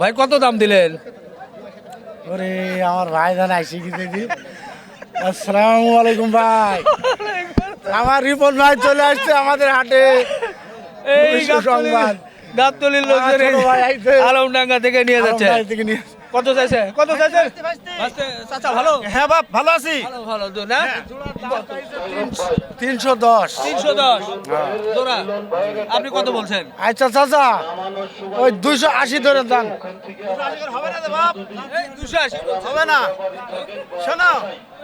ভাই কত দাম দিলেন? ওরে আমার ভাই জান আইসি কি দিদি আসসালামু আলাইকুম ভাই। আমার রিপন ভাই চলে আসছে আমাদের হাটে। এই সংবাদ। গাবতলীর লোকজন হ্যাঁ। আলমডাঙ্গা থেকে নিয়ে যাচ্ছে। কত চাইছে? কত চাইছে? চাচা ভালো? হ্যাঁ বাপ ভালো আছি। ভালো ভালো তো না? তিনশো দশ। তিনশো দশ। জোড়া আপনি কত বলছেন? আচ্ছা চাচা ওই দুইশো আশি ধরে দাম হবে না বাপ দুশো আশি হবে না। শোনো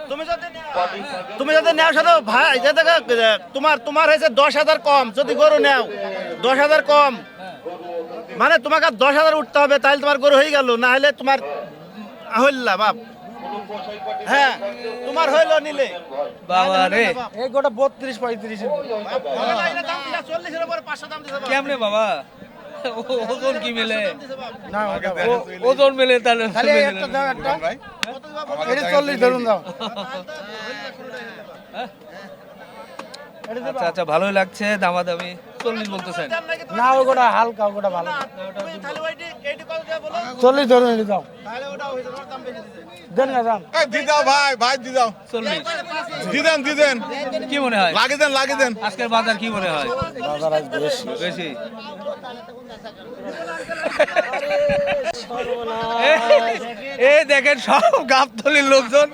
তুমি যদি নেও- তুমি যদি নেও সাথে ভাই যে দেখো, তোমার তোমার হয়েছে দশ হাজার কম। যদি গরু নেও দশ হাজার কম। মানে তোমাকে দশ হাজার উঠতে হবে তাহলে তোমার গরু হয়ে গেল না হলে তোমার হইল্লা বাপ। হ্যাঁ তোমার হইল নিলে। বাবা রে। এই গোটা বত্রিশ পঁয়ত্রিশ হবে না, এটা দাম দিলা, 40 এর উপরে 500 দাম দিছে বাপ। কেমনে বাবা? ওজন কি মেলে? ওজন মেলে তাহলে। চল্লিশ ধরুন দাও। আচ্ছা আচ্ছা ভালোই লাগছে দামাদামি। চল্লিশ বলতেছেন। না ও গোটা হালকা ও গোটা ভালো? চল্লিশ ধরুন এটা দাও তাহলে ওটা যাবে, ওর দাম বেশি দিছে। দেন না দাম এই দি দাও ভাই ভাই দি দাও। চল্লিশ। দি দেন দি দেন। কি মনে হয়? লাগিয়ে দেন লাগিয়ে দেন। আজকের বাজার কি মনে হয়? বাজার আজ বেশি। বেশি। এই দেখেন সব গাবতলির লোকজন।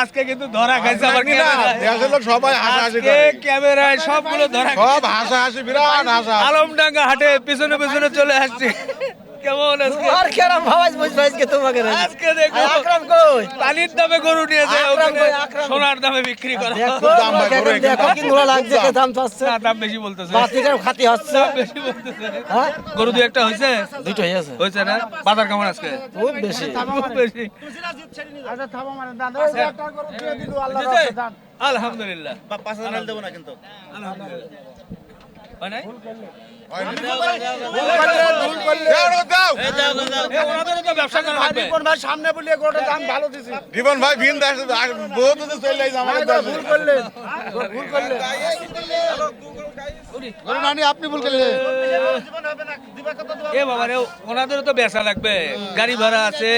আজকে কিন্তু ধরা খাইছে আবার না, দেশের লোক সবাই হাসাহাসি করে। ক্যামেরায় সবগুলো ধরা সব হাসাহাসি বিরাট হাসা আলমডাঙ্গা হাটে পিছনে পিছনে চলে আসছে। কেমন আজকে? আর কেরাম ভাবাজ বুঝ তোমাকে আজকে দেখো আকরাম কই? পানির দামে গরু নিয়ে যায় আকরাম ওখানে কই, আকরাম। সোনার দামে বিক্রি করা। দেখো দাম ভাই, দেখো, দেখো কি লাগছে কে দাম চাচ্ছে? না দাম বেশি বলতেছে। খাতি হচ্ছে। বেশি বলতেছে। হ্যাঁ? গরু দু একটা হয়েছে? দুটোই আছে। হয়েছে না? বাজার কেমন আজকে? খুব বেশি। খুব বেশি। আচ্ছা থামো মানে ওই যে একটা করে দিয়ে দিলু আল্লাহ আলহামদুলিল্লাহ। বাপ, পাঁচ হাজার দেবো না কিন্তু। হয় সামনে বলিয়ে গোটা দাম ভালো দিছি জীবন ভাই ভিন দাস বহুত তো চলে যাইছে আমাদের ভাই, দেশে। ভুল করলেন ভুল করলেন আপনি ভুল করলেন জীবন হবে না, দিবা কত দিবা? এ বাবা রে ওনাদেরও তো বেচা লাগবে। গাড়ি ভাড়া আছে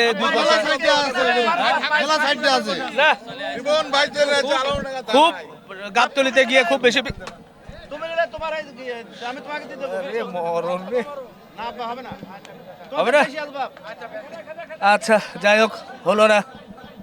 খুব। গাবতলিতে গিয়ে খুব বেশি বি- তুমি নিলে তোমার এই যে, আমি তোমাকে দিয়ে দেবো। না, হবে না। হবে না? বেশি আছে বাপ। আচ্ছা যাই হোক হলো না